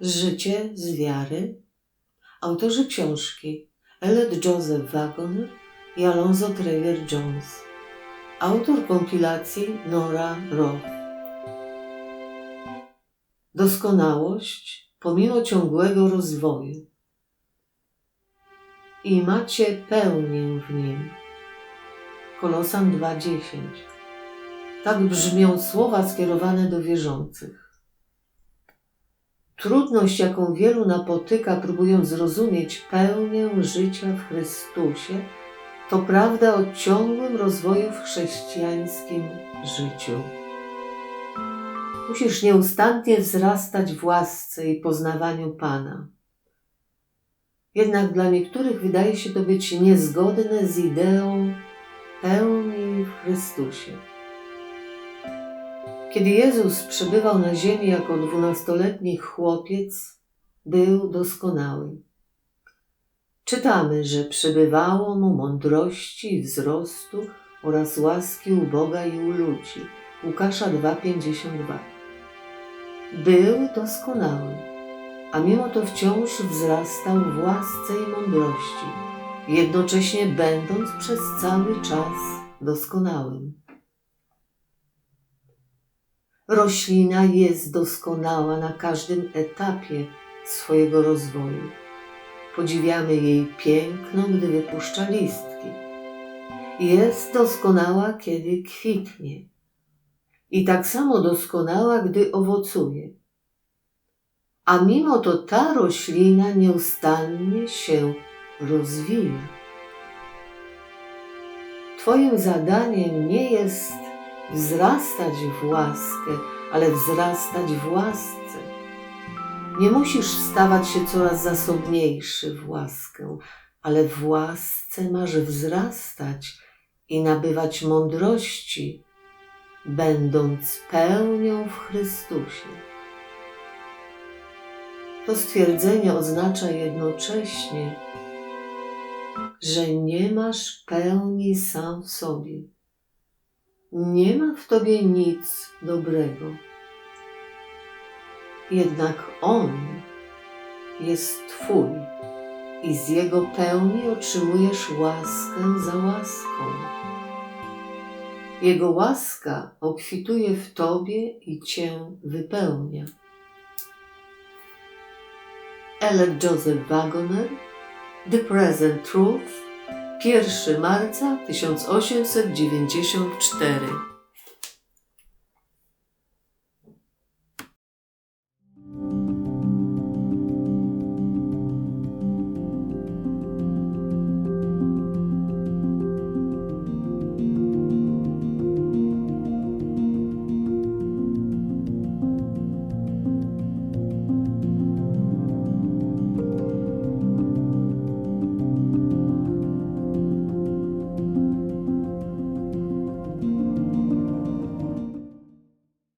Życie z wiary. Autorzy książki Elliot Joseph Wagner i Alonzo Trevier Jones. Autor kompilacji Nora Roth. Doskonałość pomimo ciągłego rozwoju. I macie pełnię w nim. Kolosan 2:10. Tak brzmią słowa skierowane do wierzących. Trudność, jaką wielu napotyka, próbując zrozumieć pełnię życia w Chrystusie, to prawda o ciągłym rozwoju w chrześcijańskim życiu. Musisz nieustannie wzrastać w łasce i poznawaniu Pana. Jednak dla niektórych wydaje się to być niezgodne z ideą pełni w Chrystusie. Kiedy Jezus przebywał na ziemi jako dwunastoletni chłopiec, był doskonały. Czytamy, że przybywało mu mądrości, wzrostu oraz łaski u Boga i u ludzi. Łukasza 2,52 Był doskonały, a mimo to wciąż wzrastał w łasce i mądrości, jednocześnie będąc przez cały czas doskonałym. Roślina jest doskonała na każdym etapie swojego rozwoju. Podziwiamy jej piękno, gdy wypuszcza listki. Jest doskonała, kiedy kwitnie. I tak samo doskonała, gdy owocuje. A mimo to ta roślina nieustannie się rozwija. Twoim zadaniem nie jest wzrastać w łaskę, ale wzrastać w łasce. Nie musisz stawać się coraz zasobniejszy w łaskę, ale w łasce masz wzrastać i nabywać mądrości, będąc pełnią w Chrystusie. To stwierdzenie oznacza jednocześnie, że nie masz pełni sam w sobie. Nie ma w tobie nic dobrego. Jednak On jest Twój i z Jego pełni otrzymujesz łaskę za łaską. Jego łaska obfituje w Tobie i Cię wypełnia. Ellen Joseph Wagoner The Present Truth 1 marca 1894